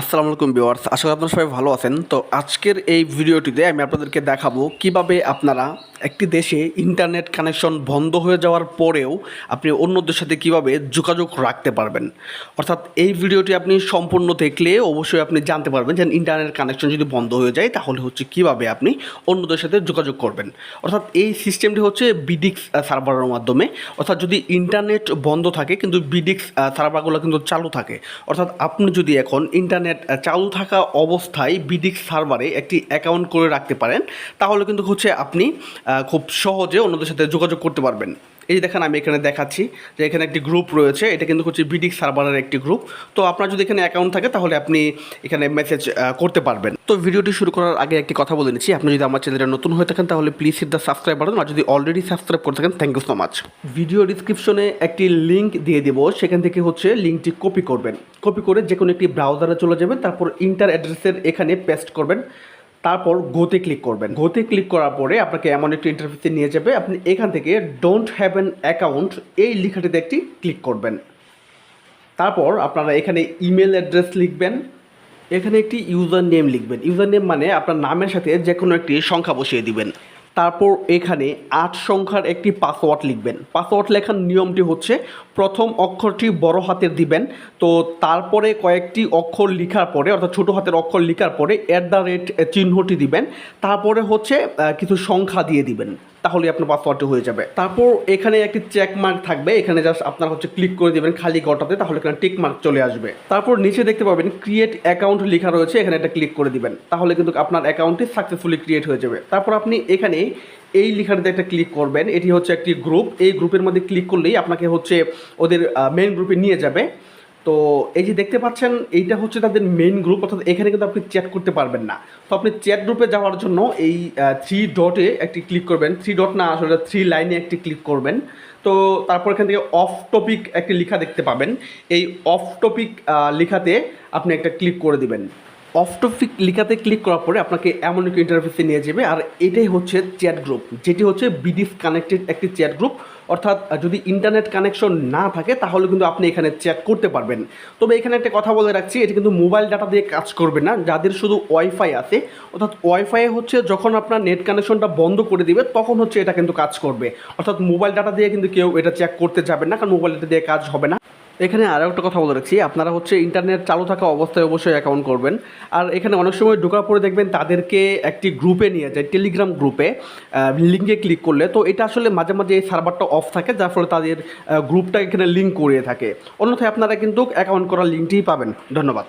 আসসালামু আলাইকুম ভিউয়ার্স, আশা করি আপনারা সবাই ভালো আছেন। তো আজকের এই ভিডিওটিতে আমি আপনাদেরকে দেখাবো কীভাবে আপনারা একটি দেশে ইন্টারনেট কানেকশন বন্ধ হয়ে যাওয়ার পরেও আপনি অন্যদের সাথে কীভাবে যোগাযোগ রাখতে পারবেন? অর্থাৎ এই ভিডিওটি আপনি সম্পূর্ণ দেখলে অবশ্যই আপনি জানতে পারবেন যে ইন্টারনেট কানেকশন যদি বন্ধ হয়ে যায়, তাহলে হচ্ছে কীভাবে আপনি অন্যদের সাথে যোগাযোগ করবেন? অর্থাৎ এই সিস্টেমটি হচ্ছে বিডিক্স সার্ভারের মাধ্যমে। অর্থাৎ যদি ইন্টারনেট বন্ধ থাকে, কিন্তু বিডিক্স সার্ভারগুলো কিন্তু চালু থাকে। অর্থাৎ আপনি যদি এখন ইন্টারনেট চালু থাকা অবস্থায় বিডিক্স সার্ভারে একটি অ্যাকাউন্ট করে রাখতে পারেন, তাহলে কিন্তু হচ্ছে আপনি খুব সহজে অন্যদের সাথে যোগাযোগ করতে পারবেন। এই দেখেন, আমি এখানে দেখাচ্ছি যে এখানে একটি গ্রুপ রয়েছে। এটা কিন্তু হচ্ছে বিডিক্স সার্ভারের একটি গ্রুপ তো আপনার যদি এখানে অ্যাকাউন্ট থাকে, তাহলে আপনি এখানে মেসেজ করতে পারবেন। তো ভিডিওটি শুরু করার আগে একটি কথা বলে নিচ্ছি। আপনি যদি আমার চ্যানেলে নতুন হয়ে থাকেন, তাহলে please hit the subscribe button আর যদি অলরেডি সাবস্ক্রাইব করে থাকেন thank you so much video ডিসক্রিপশনে একটি লিঙ্ক দিয়ে দেবো। সেখান থেকে হচ্ছে লিঙ্কটি কপি করবেন। কপি করে যে কোনো একটি ব্রাউজারে চলে যাবেন। তারপর ইন্টার অ্যাড্রেসের এখানে পেস্ট করবেন। তারপর গোতে ক্লিক করবেন। গোতে ক্লিক করার পরে আপনাকে এমন একটি ইন্টারভিউতে নিয়ে যাবে। আপনি এখান থেকে ডোন্ট হ্যাভ অ্যান অ্যাকাউন্ট এই লেখাটিতে একটি ক্লিক করবেন। তারপর আপনারা এখানে ইমেল অ্যাড্রেস লিখবেন। এখানে একটি ইউজার নেম লিখবেন। ইউজার নেম মানে আপনার নামের সাথে যে কোনো একটি সংখ্যা বসিয়ে দিবেন। তারপর এখানে আট সংখ্যার একটি পাসওয়ার্ড লিখবেন। পাসওয়ার্ড লেখার নিয়মটি হচ্ছে, প্রথম অক্ষরটি বড় হাতের দিবেন। তো তারপরে কয়েকটি অক্ষর লিখার পরে, অর্থাৎ ছোটো হাতের অক্ষর লিখার পরে অ্যাট দ্য রেট চিহ্নটি দিবেন। তারপরে হচ্ছে কিছু সংখ্যা দিয়ে দিবেন। তাহলে আপনার পাসওয়ার্ডটি হয়ে যাবে। তারপর এখানে একটি চেক মার্ক থাকবে, এখানে জাস্ট আপনার হচ্ছে ক্লিক করে দিবেন খালি গটাতে, তাহলে এখানে টিক মার্ক চলে আসবে। তারপর নিচে দেখতে পাবেন ক্রিয়েট অ্যাকাউন্ট লেখা রয়েছে, এখানে একটা ক্লিক করে দিবেন। তাহলে কিন্তু আপনার অ্যাকাউন্টটি সাকসেসফুলি ক্রিয়েট হয়ে যাবে। তারপর আপনি এখানে এই লেখাটিতে একটা ক্লিক করবেন, এটি হচ্ছে একটি গ্রুপ এই গ্রুপের মধ্যে ক্লিক করলেই আপনাকে হচ্ছে ওদের মেন গ্রুপে নিয়ে যাবে। তো এই যে দেখতে পাচ্ছেন, এইটা হচ্ছে তাদের মেইন গ্রুপ অর্থাৎ এখানে কিন্তু আপনি চ্যাট করতে পারবেন না। তো আপনি চ্যাট গ্রুপে যাওয়ার জন্য এই থ্রি ডটে একটি ক্লিক করবেন। থ্রি ডট না, আসলে থ্রি লাইনে একটি ক্লিক করবেন। তো তারপর এখান থেকে অফ টপিক একটি লেখা দেখতে পাবেন। এই অফ টপিক লেখাতে আপনি একটা ক্লিক করে দিবেন। অফ টপিক লেখাতে ক্লিক করার পরে আপনাকে এমন একটি ইন্টারফেসে নিয়ে যাবে। আর এটাই হচ্ছে চ্যাট গ্রুপ যেটি হচ্ছে বিডিস কানেক্টেড একটি চ্যাট গ্রুপ অর্থাৎ যদি ইন্টারনেট কানেকশন না থাকে, তাহলে কিন্তু আপনি এখানে চ্যাট করতে পারবেন। তবে এখানে একটা কথা বলে রাখছি, এটি কিন্তু মোবাইল ডাটা দিয়ে কাজ করবে না। যাদের শুধু ওয়াইফাই আছে, অর্থাৎ ওয়াইফাই হচ্ছে যখন আপনার নেট কানেকশনটা বন্ধ করে দিবে, তখন হচ্ছে এটা কিন্তু কাজ করবে। অর্থাৎ মোবাইল ডাটা দিয়ে কিন্তু কেউ এটা চেক করতে যাবে না, কারণ মোবাইল ডাটা দিয়ে কাজ হবে না। এখানে আরও একটা কথা বলে রাখছি, আপনারা হচ্ছে ইন্টারনেট চালু থাকা অবস্থায় অবশ্যই অ্যাকাউন্ট করবেন। আর এখানে অনেক সময় ঢোকার পরে দেখবেন তাদেরকে একটি গ্রুপে নিয়ে যায় টেলিগ্রাম গ্রুপে লিঙ্কে ক্লিক করলে। তো এটা আসলে মাঝে মাঝে এই সার্ভারটা অফ থাকে, যার ফলে তাদের গ্রুপটা এখানে লিঙ্ক করিয়ে থাকে। অন্যথায় আপনারা কিন্তু অ্যাকাউন্ট করার লিঙ্কটিই পাবেন। ধন্যবাদ।